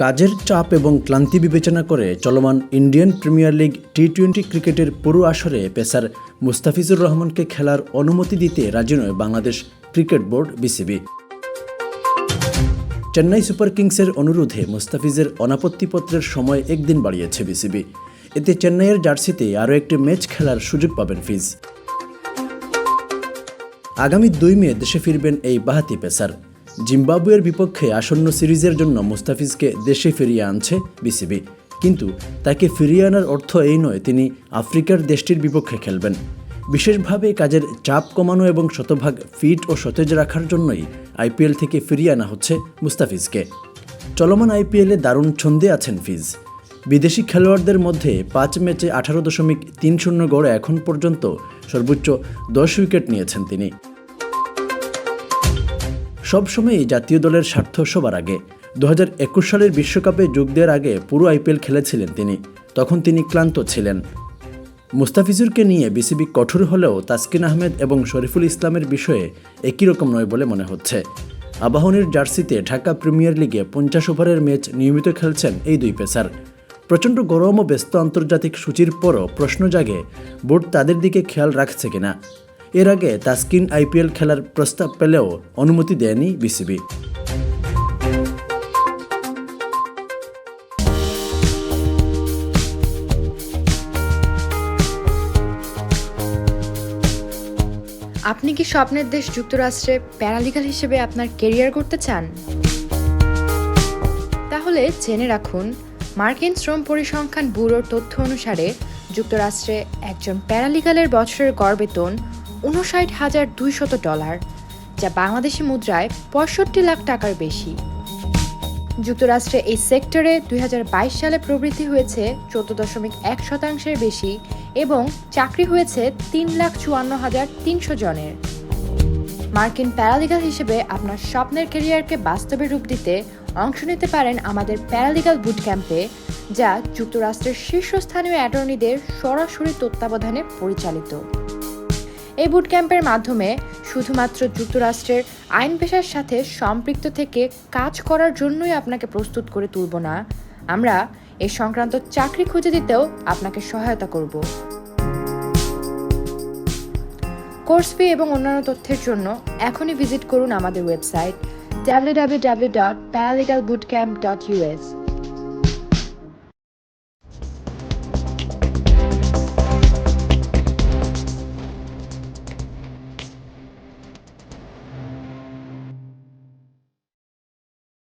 কাজের চাপ এবং ক্লান্তি বিবেচনা করে চলমান Indian premier league T twenty ক্রিকেটের পুরো আসরে পেসার মুস্তাফিজুর রহমানকে খেলার অনুমতি দিতে রাজি নয় Bangladesh cricket board BCB. Chennai super কিংসের অনুরোধে মুস্তাফিজের অনাপত্তিপত্রের সময় একদিন বাড়িয়েছে বিসিবি। এতে চেন্নাইয়ের জার্সিতে আরও একটি ম্যাচ খেলার সুযোগ পাবেন ফিজ। আগামী দুই মে দেশে ফিরবেন এই বাহাতি পেসার। জিম্বাবুয়ের বিপক্ষে আসন্ন সিরিজের জন্য মুস্তাফিজকে দেশে ফিরিয়ে আনছে বিসিবি। কিন্তু তাকে ফিরিয়ে আনার অর্থ এই নয়, তিনি আফ্রিকার দেশটির বিপক্ষে খেলবেন। বিশেষভাবে কাজের চাপ কমানো এবং শতভাগ ফিট ও সতেজ রাখার জন্যই আইপিএল থেকে ফিরিয়ে আনা হচ্ছে মুস্তাফিজকে। চলমান আইপিএলে দারুণ ছন্দে আছেন ফিজ। বিদেশি খেলোয়াড়দের মধ্যে পাঁচ ম্যাচে আঠারো দশমিক তিন শূন্য গড়ে এখন পর্যন্ত সর্বোচ্চ দশ উইকেট নিয়েছেন তিনি। সবসময়ই জাতীয় দলের স্বার্থ সবার আগে। দু সালের বিশ্বকাপে যোগ দেওয়ার আগে পুরো আইপিএল খেলেছিলেন তিনি। তখন তিনি ক্লান্ত ছিলেন। মুস্তাফিজুরকে নিয়ে বিসিবি কঠোর হলেও তাসকিন আহমেদ এবং শরীফুল ইসলামের বিষয়ে একই রকম নয় বলে মনে হচ্ছে। আবাহনীর জার্সিতে ঢাকা প্রিমিয়ার লিগে পঞ্চাশ ওভারের ম্যাচ নিয়মিত খেলছেন এই দুই পেসার। প্রচণ্ড গরম ও ব্যস্ত আন্তর্জাতিক সূচির পরও প্রশ্ন জাগে, বোর্ড তাদের দিকে খেয়াল রাখছে কিনা। এর আগে তাসকিন আইপিএল খেলার প্রস্তাব পেলেও অনুমতি দেয়নি বিসিবি। আপনি কি স্বপ্নের দেশ যুক্তরাষ্ট্রে প্যারালিগাল হিসেবে আপনার কেরিয়ার করতে চান? তাহলে জেনে রাখুন, মার্কিন শ্রম পরিসংখ্যান ব্যুরোর তথ্য অনুসারে যুক্তরাষ্ট্রে একজন প্যারালিগালের বছরের গড় বেতন উনষাট হাজার দুইশত ডলার, যা বাংলাদেশি মুদ্রায় পঁয়ষট্টি লাখ টাকার বেশি। যুক্তরাষ্ট্রে এই সেক্টরে দুই হাজার বাইশ সালে প্রবৃদ্ধি হয়েছে চোদ্দ দশমিক এক শতাংশের বেশি এবং চাকরি হয়েছে তিন লাখ চুয়ান্ন হাজার তিনশো জনের। মার্কিন প্যারালিগাল হিসেবে আপনার স্বপ্নের ক্যারিয়ারকে বাস্তবে রূপ দিতে অংশ নিতে পারেন আমাদের প্যারালিগাল বুট ক্যাম্পে যা যুক্তরাষ্ট্রের শীর্ষস্থানীয় অ্যাটর্নিদের সরাসরি তত্ত্বাবধানে পরিচালিত। এই বুট ক্যাম্পের মাধ্যমে শুধুমাত্র যুক্তরাষ্ট্রের আইন পেশার সাথে সম্পৃক্ত থেকে কাজ করার জন্যই আপনাকে প্রস্তুত করে তুলব না। আমরা এ সংক্রান্ত চাকরি খুঁজে দিতেও আপনাকে সহায়তা করব। কোর্স ফি এবং অন্যান্য তথ্যের জন্য এখনই ভিজিট করুন আমাদের ওয়েবসাইট www.paralegalbootcamp.us